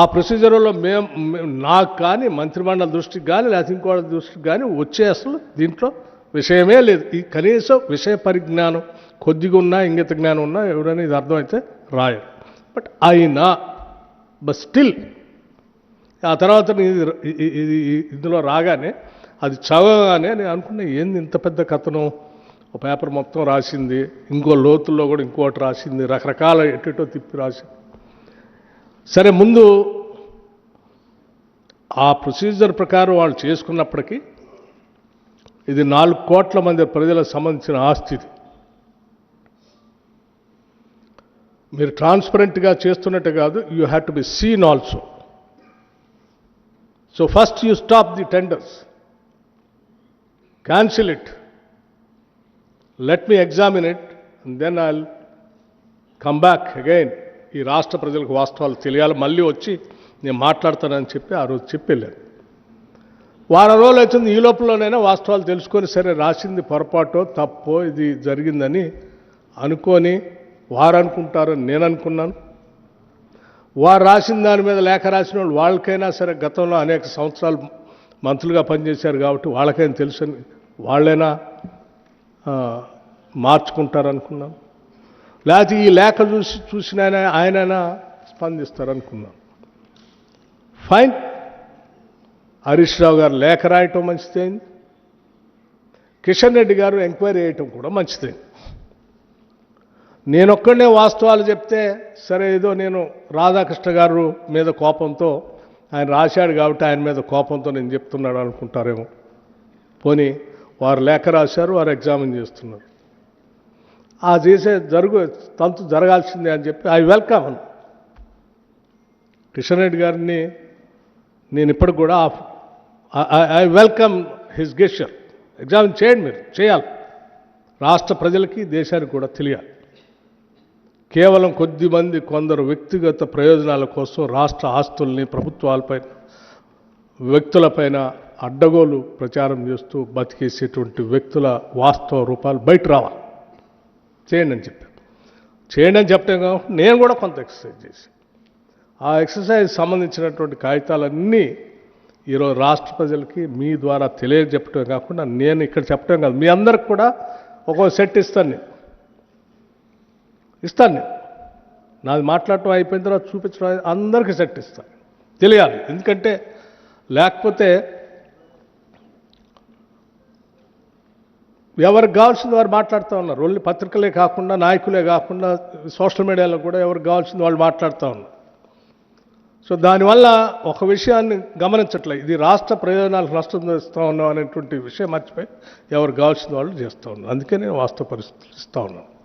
ఆ ప్రొసీజర్లో మేము నాకు కానీ మంత్రిమండలి దృష్టికి కానీ లేకపోతే ఇంకోటి దృష్టికి కానీ వచ్చే అసలు దీంట్లో విషయమే లేదు. ఈ కనీసం విషయ పరిజ్ఞానం కొద్దిగా ఉన్నా ఇంగిత జ్ఞానం ఉన్నా ఎవరైనా ఇది అర్థమైతే రాయరు. బట్ అయినా బట్ స్టిల్ ఆ తర్వాత ఇది ఇందులో రాగానే అది చదవగానే నేను అనుకున్నా ఏంది ఇంత పెద్ద కథనం? ఒక పేపర్ మొత్తం రాసింది ఇంకో లోతుల్లో కూడా ఇంకోటి రాసింది రకరకాల ఎటుటో తిప్పి రాసింది. సరే ముందు ఆ ప్రొసీజర్ ప్రకారం వాళ్ళు చేసుకున్నప్పటికీ ఇది నాలుగు కోట్ల మంది ప్రజలకు సంబంధించిన ఆస్తి మీరు ట్రాన్స్పరెంట్గా చేస్తున్నట్టు కాదు you have to be seen also. So first you stop the tenders. Cancel it. Let me examine it and then I come back again. ఈ రాష్ట్ర ప్రజలకు వాస్తవాలు తెలియాలి. మళ్ళీ వచ్చి నేను మాట్లాడతానని చెప్పి ఆ రోజు చెప్పి వెళ్ళాను వారం రోజులు అవుతుంది. ఈ లోపలనైనా వాస్తవాలు తెలుసుకొని సరే రాసింది పొరపాటో తప్పో ఇది జరిగిందని అనుకొని వారు అనుకుంటారని నేను అనుకున్నాను వారు రాసిన దాని మీద లేఖ రాసిన వాళ్ళు వాళ్ళకైనా సరే గతంలో అనేక సంవత్సరాలు మంత్రులుగా పనిచేశారు కాబట్టి వాళ్ళకైనా తెలుసు వాళ్ళైనా మార్చుకుంటారనుకున్నాను. లేకపోతే ఈ లేఖ చూసి చూసిన ఆయన ఆయనైనా? స్పందిస్తారనుకున్నాం. ఫైన్ హరీష్ రావు గారు లేఖ రాయటం మంచిదైంది. కిషన్ రెడ్డి గారు ఎంక్వైరీ చేయటం కూడా మంచిదైంది. నేనొక్కడనే వాస్తవాలు చెప్తే సరే ఏదో నేను రాధాకృష్ణ గారు మీద కోపంతో ఆయన రాశాడు కాబట్టి ఆయన మీద కోపంతో నేను చెప్తున్నాడు అనుకుంటారేమో. పోనీ వారు లేఖ రాశారు వారు ఎగ్జామిన్ చేస్తున్నారు. ఆ చేసే జరుగు తంతు జరగాల్సిందే అని చెప్పి ఐ వెల్కమ్ అను. కిషన్ రెడ్డి గారిని నేను ఇప్పటికి కూడా I welcome his gesture. Examine చేయండి మీరు చేయాలి. రాష్ట్ర ప్రజలకి దేశానికి కూడా తెలియాలి. కేవలం కొద్ది మంది కొందరు వ్యక్తిగత ప్రయోజనాల కోసం రాష్ట్ర ఆస్తుల్ని ప్రభుత్వాలపై వ్యక్తులపైన అడ్డగోలు ప్రచారం చేస్తూ బతికేసేటువంటి వ్యక్తుల వాస్తవ రూపాలు బయట రావాలి. చేయండి అని చెప్పాను చేయండి అని చెప్పడం కాకుండా నేను కూడా కొంత ఎక్సర్సైజ్ చేసి ఆ ఎక్సర్సైజ్ సంబంధించినటువంటి కాగితాలన్నీ ఈరోజు రాష్ట్ర ప్రజలకి మీ ద్వారా తెలియజెప్పటం కాకుండా నేను ఇక్కడ చెప్పడం కాదు. మీ అందరికి కూడా ఒక్కో సెట్ ఇస్తాను నేను. ఇస్తాను నేను. నాది మాట్లాడటం అయిపోయిన తర్వాత చూపించడం అందరికీ సెట్ ఇస్తాను. తెలియాలి. ఎందుకంటే లేకపోతే ఎవరికి కావాల్సింది వారు మాట్లాడుతూ ఉన్నారు. ఓన్లీ పత్రికలే కాకుండా నాయకులే కాకుండా సోషల్ మీడియాలో కూడా ఎవరికి కావాల్సింది వాళ్ళు మాట్లాడుతూ ఉన్నారు. సో దానివల్ల ఒక విషయాన్ని గమనించట్లేదు. ఇది రాష్ట్ర ప్రయోజనాలకు నష్టం చేస్తూ ఉన్నాం అనేటువంటి విషయం మర్చిపోయి ఎవరు కావాల్సిన వాళ్ళు చేస్తూ ఉన్నారు. అందుకే నేను వాస్తవ పరిస్థితులు ఇస్తూ ఉన్నాను.